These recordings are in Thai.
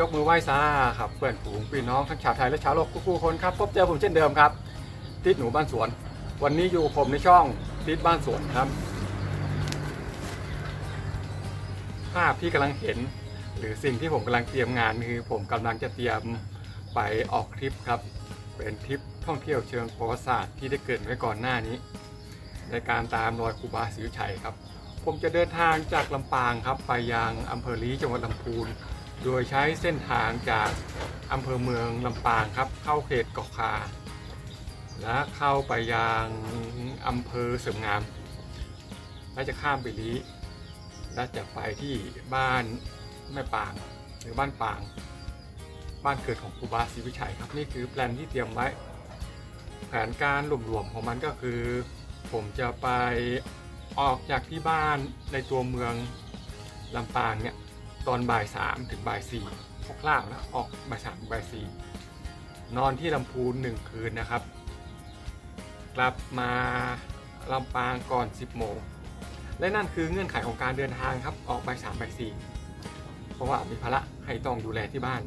ยกมือไหว้ซาครับเพื่อนฝูงพี่น้องทั้งชาวไทยและชาวโลกทุกๆคนครับพบเจอผมเช่นเดิมครับติดหนูบ้านสวน วันนี้อยู่ผมในช่องติดบ้านสวนครับ ภาพที่กำลังเห็น หรือสิ่งที่ผมกำลังเตรียมงานคือผมกำลังจะเตรียมไปออกทริปครับ เป็นทริปท่องเที่ยวเชิงประวัติศาสตร์ที่ได้เกิดไว้ก่อนหน้านี้ ในการตามรอยครูบาศรีวิชัยครับ ผมจะเดินทางจากลำปางครับ ไปยังอำเภอลีจังหวัดลำพูน โดยใช้เส้นทางจากอำเภอเมืองลำปางครับ เข้าเขตเกาะคา และเข้าไปยังอำเภอเสริมงาม และจะข้ามไปลีและจะไปที่บ้านแม่ปางหรือบ้านปาง บ้านเกิดของครูบาศรีวิชัยครับนี่คือแปลนที่เตรียมไว้ แผนการรวมๆของมันก็คือ ผมจะไปออกจากที่บ้านในตัวเมืองลำปางเนี่ย ตอนบ่ายสามถึงบ่ายสี่คร่าวๆนะออกบ่ายสามบ่ายสี่นอนที่ลำพูนหนึ่งคืนนะครับ กลับมาลำปางก่อน 10โมงและนั่นคือเงื่อนไขของการเดินทางครับออกบ่ายสามบ่ายสี่เพราะว่ามีภาระให้ต้องดูแลที่บ้าน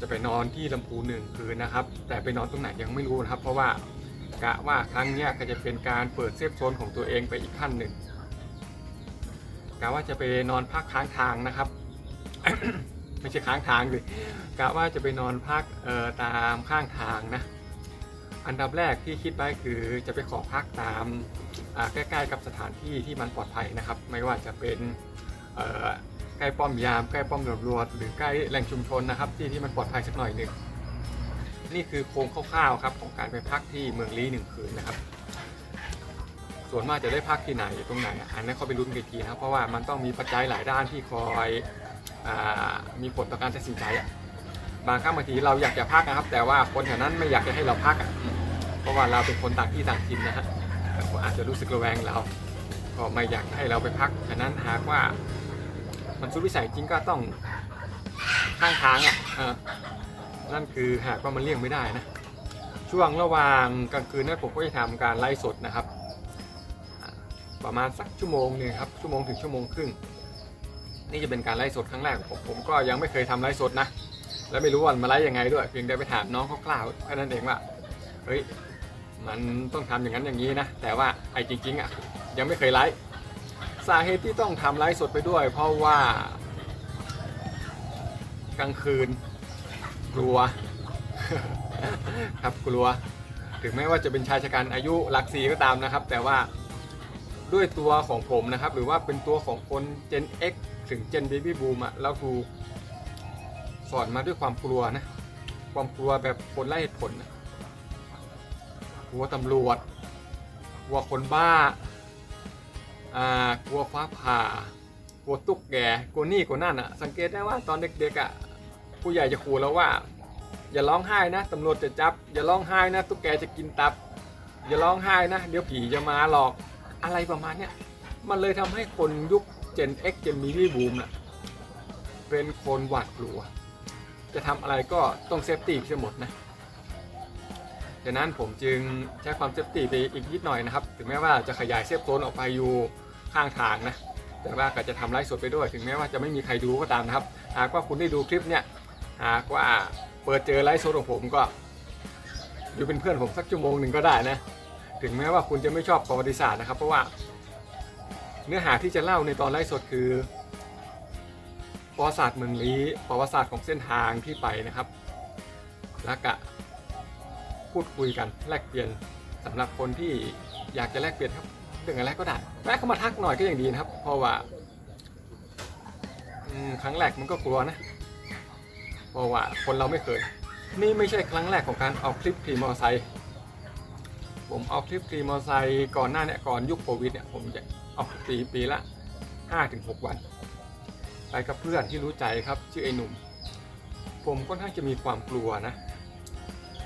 จะไปนอนที่ลำพูนหนึ่งคืนนะครับ แต่ไปนอนตรงไหนยังไม่รู้นะครับ เพราะว่ากะว่าครั้งนี้ก็จะเป็นการเปิดเซฟโซนของตัวเองไปอีกขั้นหนึ่งะว่าจะไปนอนพักค้างทางนะครับ ไม่ใช่ค้างทางเลยกะว่าจะไปนอนพักตามข้างทางนะ อันดับแรกที่คิดไว้คือจะไปขอพักตามใกล้ๆกับสถานที่ที่มันปลอดภัยนะครับ ไม่ว่าจะเป็นใกล้ป้อมยามใกล้ป้อมตำรวจหรือใกล้แหล่งชุมชนนะครับ ที่ที่มันปลอดภัยสักหน่อยหนึ่งนี่คือโครงคร่าวๆครับของการไปพักที่เมืองลี้หนึ่งคืนนะครับ ส่วนมากจะได้พักที่ไหนตรงไหนอันนั้นเขาไปลุ้นกันทีนะครับเพราะว่ามันต้องมีปัจจัยหลายด้านที่คอยอมีผลต่อการตัดสินใจบางครั้งบางทีเราอยากจะพักนะครับ แต่ว่าคนแถวนั้นไม่อยากจะให้เราพักเพราะว่าเราเป็นคนต่างที่ต่างถิ่นนะฮะเขาอาจจะรู้สึกระแวงเรา ก็ไม่อยากให้เราไปพักฉะนั้นหากว่ามันสุดวิสัยจริงก็ต้องข้างทางอะนั่นคือหากว่ามันเลี่ยงไม่ได้นะช่วงระหว่างกลางคืนนั้นผมก็จะทำการไลฟ์สดนะครับ ประมาณสักชั่วโมงหนึงครับชั่วโมงถึงชั่วโมงครึ่ง นี่จะเป็นการไลฟ์สดครั้งแรกของผมผมก็ยังไม่เคยทำไลฟ์สดนะ และไม่รู้ว่ามันมาไลฟ์ยังไงด้วยเพียงแต่ไปถามน้องคร่าวๆแค่นั้นเองว่าเฮ้ยมันต้องทำอย่างนั้นอย่างนี้นะ แต่ว่าไอ้จริงๆอะยังไม่เคยไลฟ์สาเหตุที่ต้องทำไลฟ์สดไปด้วย เพราะว่ากลางคืนกลัวครับกลัว ถึงแม้ว่าจะเป็นชายชะกันอายุหลักสี่ก็ตามนะครับ แต่ว่า ด้วยตัวของผมนะครับ หรือว่าเป็นตัวของคน Gen X ถึง Gen Baby Boom อะแล้วถูกสอนมาด้วยความกลัวนะ ความกลัวแบบคนไร้เหตุผลนะกลัวตำรวจ กลัวคนบ้าอ่ากลัวฟ้าผ่ากลัวตุ๊กแกกลัวนี่กลัวนั่นอะสังเกตได้ว่าตอนเด็กๆอะผู้ใหญ่จะขู่เราว่า อย่าร้องไห้นะตำรวจจะจับ อย่าร้องไห้นะตุ๊กแกจะกินตับ อย่าร้องไห้นะ เดี๋ยวผีจะมาหลอก อะไรประมาณเนี้ยมันเลยทำให้คนยุค Gen X Gen Baby Boom น่ะเป็นคนหวาดกลัว จะทำอะไรก็ต้องเซฟตี้ไปหมดนะดังนั้นผมจึงใช้ความเซฟตี้ไปอีกนิดหน่อยนะครับ ถึงแม้ว่าจะขยายเซฟโซนออกไปอยู่ข้างทางนะ แต่ว่าก็จะทำไลฟ์สดไปด้วย ถึงแม้ว่าจะไม่มีใครดูก็ตามนะครับ หากว่าคุณได้ดูคลิปเนี่ย หากว่าเปิดเจอไลฟ์สดของผมก็ อยู่เป็นเพื่อนผมสักชั่วโมงหนึ่งก็ได้นะ ถึงแม้ว่าคุณจะไม่ชอบประวัติศาสตร์นะครับ เพราะว่าเนื้อหาที่จะเล่าในตอนไลฟ์สดคือประวัติศาสตร์เมืองลี้ประวัติศาสตร์ของเส้นทางที่ไปนะครับ แล้วก็พูดคุยกันแลกเปลี่ยนสำหรับคนที่อยากจะแลกเปลี่ยนครับเรื่องอะไรก็ได้แวะเข้ามาทักหน่อยก็ยังดีนะครับ เพราะว่าครั้งแรกมันก็กลัวนะเพราะว่าคนเราไม่เคย นี่ไม่ใช่ครั้งแรกของการเอาคลิปขี่มอเตอร์ไซค์ ผมเอาคลิปขี่มอเตอร์ไซค์ก่อนหน้าเนี่ยก่อนยุคโควิดเนี่ยผมจะเอาปีปีละ5-6 วัน ไปกับเพื่อนที่รู้ใจครับชื่อไอ้หนุ่ม ผมค่อนข้างจะมีความกลัวนะ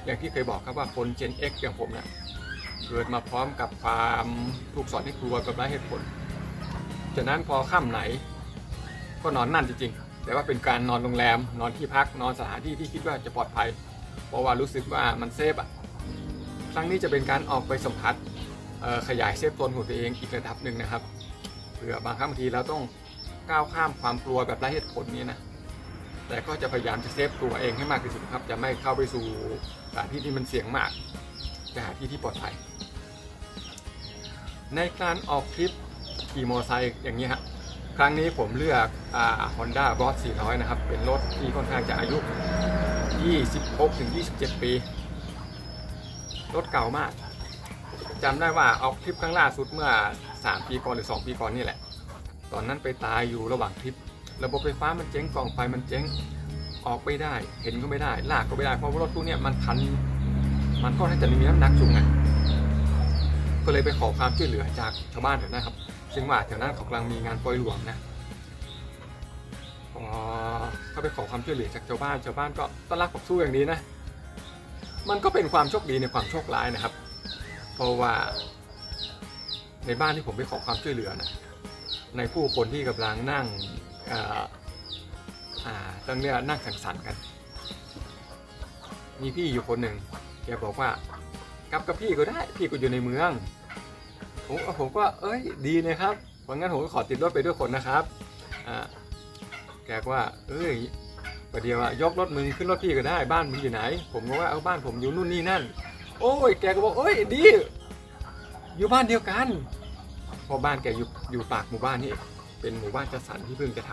อย่างที่เคยบอกครับว่าคน Gen X อย่างผมเนี่ยเกิดมาพร้อมกับความถูกสอนให้กลัวกับไร้เหตุผลฉะนั้นพอค่ำไหน ก็นอนนั่นจริงๆ แต่ว่าเป็นการนอนโรงแรม นอนที่พักนอนสถานที่ที่คิดว่าจะปลอดภัย เพราะว่ารู้สึกว่ามันเซฟอะ รั้งนี้จะเป็นการออกไปสัมผัสขยายเซฟโซนของตัวเองอีกระดับหนึ่งนะครับเผื่อบางครั้งบางทีเราต้องก้าวข้ามความกลัวแบบไร้เหตุผลนี้นะแต่ก็จะพยายามจะเซฟตัวเองให้มากที่สุดครับ จะไม่เข้าไปสู่สถานที่ที่มันเสี่ยงมากจะหาที่ที่ปลอดภัย ในการออกทริปขี่มอเตอร์ไซค์อย่างนี้ฮะครั้งนี้ผมเลือกอ่า Honda b r o 400 นะครับ เป็นรถที่ค่อนข้างจะอายุ 26-27 ปี รถเก่ามากจำได้ว่าออกทริปครั้งล่าสุดเมื่อ 3 ปีก่อนหรือ 2 ปีก่อนนี่แหละ ตอนนั้นไปตายอยู่ระหว่างทริประบบไฟฟ้ามันเจ๊งกล่องไฟมันเจ๊งออกไม่ได้ เห็นก็ไม่ได้ ลากก็ไม่ได้ เพราะว่ารถตู้เนี่ยมันคัน มันก็น่าจะมีน้ำหนักสูงไงก็เลยไปขอความช่วยเหลือจากชาวบ้านแถวนั้นครับ ซึ่งว่าแถวนั้นเขากำลังมีงานปล่อยหลวงนะพอเขาไปขอความช่วยเหลือจากชาวบ้าน ชาวบ้านก็ต้อนรับผมสู้อย่างดีนะ มันก็เป็นความโชคดีในความโชคร้ายนะครับ เพราะว่าในบ้านที่ผมไปขอความช่วยเหลือนะในผู้คนที่กำลังนั่งอ่ออ่าตั้งเรียนั่งสังสรรค์กัน มีพี่อยู่คนหนึ่งแกบอกว่ากลับกับพี่ก็ได้พี่ก็อยู่ในเมืองผมผมก็เอ้ยดีนะครับเพราะงั้นผมก็ขอติดรถไปด้วยคนนะครับอ่าแกก็ว่า เอ้ย ประเดี๋ยวอะยกรถมึงขึ้นรถพี่ก็ได้บ้านมึงอยู่ไหน ผมก็ว่าเอาบ้านผมอยู่นู่นนี่นั่น โอ้ยแกก็บอกเอ้ยดี อยู่บ้านเดียวกันเพอบ้านแกอยู่อยู่ปากหมู่บ้านนี่เป็นหมู่บ้านจัดสรรที่เพิ่งจะท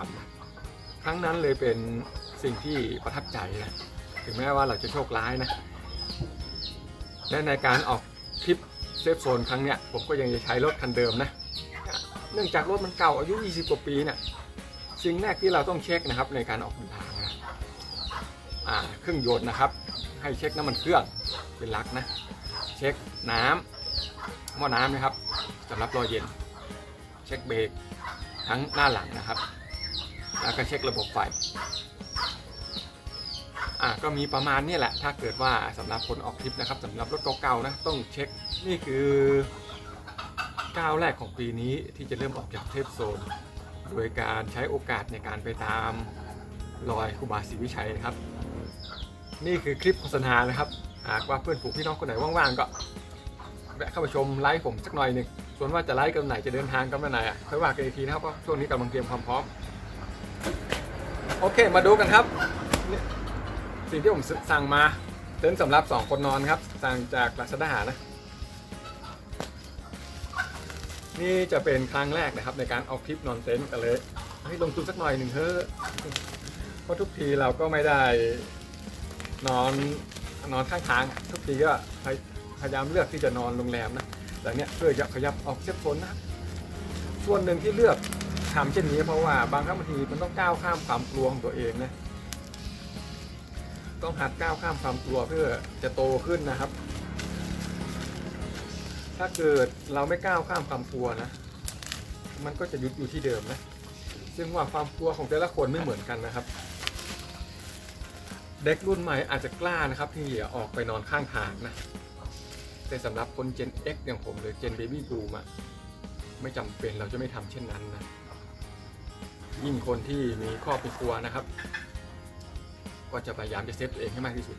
ำครั้งนั้นเลยเป็นสิ่งที่ประทับใจนะถึงแม้ว่าเราจะโชคร้ายนะและในการออกทริปเซฟโซนครั้งเนี้ยผมก็ยังจะใช้รถคันเดิมนะเนื่องจากรถมันเก่าอายุ 20 กว่าปีเนี่ยสิ่งแรกที่เราต้องเช็คนะครับในการออกเดินทาง เครื่องยนต์นะครับ ให้เช็คน้ำมันเครื่องเป็นหลักนะ เช็คน้ำหม้อน้ำนะครับสำหรับรอเย็น เช็คเบรกทั้งหน้าหลังนะครับ แล้วก็เช็คระบบไฟอะก็มีประมาณนี้แหละ ถ้าเกิดว่าสำหรับคนออกทริปนะครับสำหรับรถเก่าๆนะต้องเช็คนี่คือก้าวแรกของปีนี้ที่จะเริ่มออกจากเทปโซน โดยการใช้โอกาสในการไปตาม รอยครูบาศรีวิชัยนะครับ นี่คือคลิปโฆษณานะครับ หากว่าเพื่อนฝูงพี่น้องคนไหนว่างๆก็แวะเข้ามาชมไลฟ์ผมสักหน่อยหนึ่งส่วนว่าจะไลฟ์กันไหนจะเดินทางกันไปไหนอะค่อยว่ากันอีกทีนะครับเพราะช่วงนี้กำลังเตรียมความพร้อม โอเคมาดูกันครับ สิ่งที่ผมสั่งมาเต็นท์สำหรับ2คนนอนครับ สั่งจากลาซาด้านะนี่จะเป็นครั้งแรกนะครับในการเอาคลิปนอนเต็นท์กันเลยให้ลงทุนสักหน่อยหนึ่งเถอะ เพราะทุกทีเราก็ไม่ได้นอนนอนข้างทางทุกทีก็พยายามเลือกที่จะนอนโรงแรมนะแต่เนี้ยเพื่อจะขยับออกเซฟโซนนะส่วนหนึ่งที่เลือกทำเช่นนี้เพราะว่าบางครั้งบางทีมันต้องก้าวข้ามความกลัวของตัวเองนะต้องหัดก้าวข้ามความกลัวเพื่อจะโตขึ้นนะครับ ถ้าเกิดเราไม่ก้าวข้ามความกลัวนะ มันก็จะหยุดอยู่ที่เดิมนะ ซึ่งว่าความกลัวของแต่ละคนไม่เหมือนกันนะครับ เด็กรุ่นใหม่อาจจะกล้านะครับที่จะออกไปนอนข้างทางนะ แต่สำหรับคน Gen X อย่างผมหรือ Gen Baby Boom อะไม่จำเป็นเราจะไม่ทำเช่นนั้นนะ ยิ่งคนที่มีครอบมีครัวนะครับ ก็จะพยายามจะเซฟตัวเองให้มากที่สุด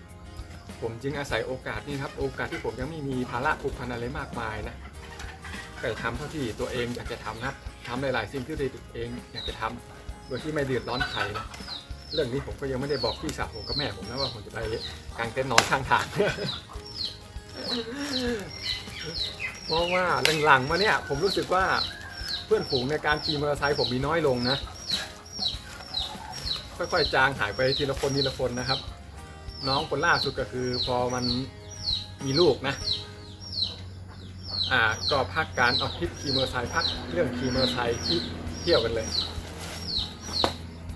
ผมจึงอาศัยโอกาสนี้ครับ โอกาสที่ผมยังไม่มีภาระผูกพันอะไรมากมายนะก็จะทำเท่าที่ตัวเองอยากจะทำนะทำหลายๆสิ่งที่ตัวเองอยากจะทำโดยที่ไม่เดือดร้อนใครนะ เรื่องนี้ผมก็ยังไม่ได้บอกพี่สาวผมกับแม่ผมนะว่าผมจะไปกางเต็นท์นอนข้างทาง เพราะว่าหลังๆมาเนี่ย ผมรู้สึกว่าเพื่อนฝูงในการขี่มอเตอร์ไซค์ผมมีน้อยลงนะ ค่อยๆจางหายไปทีละคนทีละคนนะครับ น้องคนล่าสุดก็คือ พอมันมีลูกนะ อ่าก็พักการเอาคลิปขี่มอเตอร์ไซค์พักเรื่องขี่มอเตอร์ไซค์ที่เที่ยวกันเลย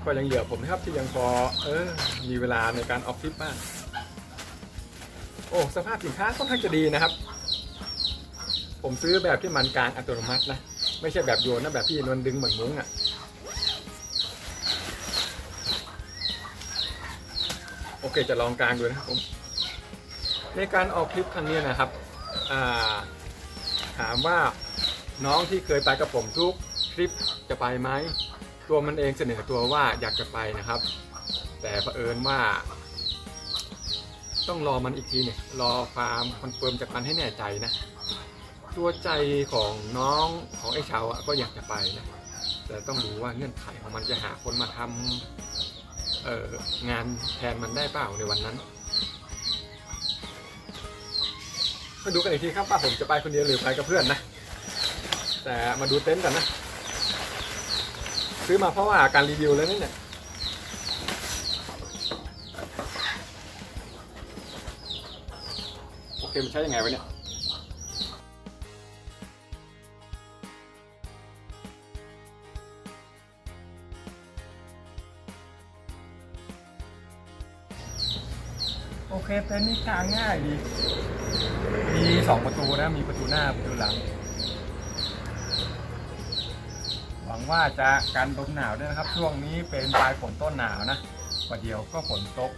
ก็ยังเหลือผมนะครับที่ยังพอเออมีเวลาในการออกทริปบ้างโอ้สภาพสินค้าค่อนข้างจะดีนะครับ ผมซื้อแบบที่มันกลางอัตโนมัตินะ ไม่ใช่แบบโยนนะแบบที่นวลดึงเหมือนมุ้งอะ่ะโอเคจะลองกลางดูนะครับผมในการออกคลิปครั้งนี้นะครับาถามว่าน้องที่เคยไปกับผมทุกคลิปจะไปไหม ตัวมันเองเสนอตัวว่าอยากจะไปนะครับ แต่เผอิญว่า ต้องรอมันอีกทีเนี่ยรอความคอนเฟิร์มจากมันให้แน่ใจนะ ตัวใจของน้องของไอ้ชาวอะก็อยากจะไปนะแต่ต้องดูว่าเงื่อนไขของมันจะหาคนมาทำเอองานแทนมันได้เปล่าในวันนั้นมาดูกันอีกทีครับว่าผมจะไปคนเดียวหรือไปกับเพื่อนนะ แต่มาดูเต็นท์กันนะ ซื้อมาเพราะว่าการรีวิวแล้วนี่เนี่ยโอเคมันใช้ยังไงวะเนี่ยโอเคเต็นท์นี่กางง่ายดี มีสองประตูนะ มีประตูหน้า ประตูหลัง ห ว่าจะกันลมหนาวด้วยนะครับ ช่วงนี้เป็นปลายฝนต้นหนาวนะประเดี๋ยวก็ฝนตก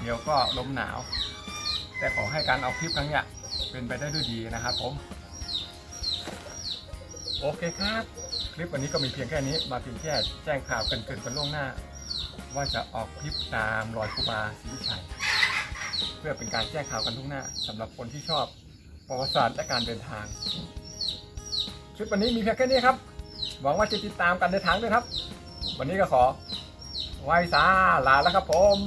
เดี๋ยวก็ลมหนาว แต่ขอให้การเอาคลิปครั้งเนี้ยเป็นไปได้ด้วยดีนะครับผม โอเคครับ คลิปวันนี้ก็มีเพียงแค่นี้ มาเพียงแค่แจ้งข่าวกันเกินกันล่วงหน้า ว่าจะออกคลิปตามรอยครูบาศรีวิชัยเพื่อเป็นการแจ้งข่าวกันทุกหน้าสำหรับคนที่ชอบประวัติศาสตร์และการเดินทางคลิปวันนี้มีเพียงแค่นี้ครับ หวังว่าจะติดตามกันในทางด้วยครับ วันนี้ก็ขอไหว้สาลาแล้วครับผม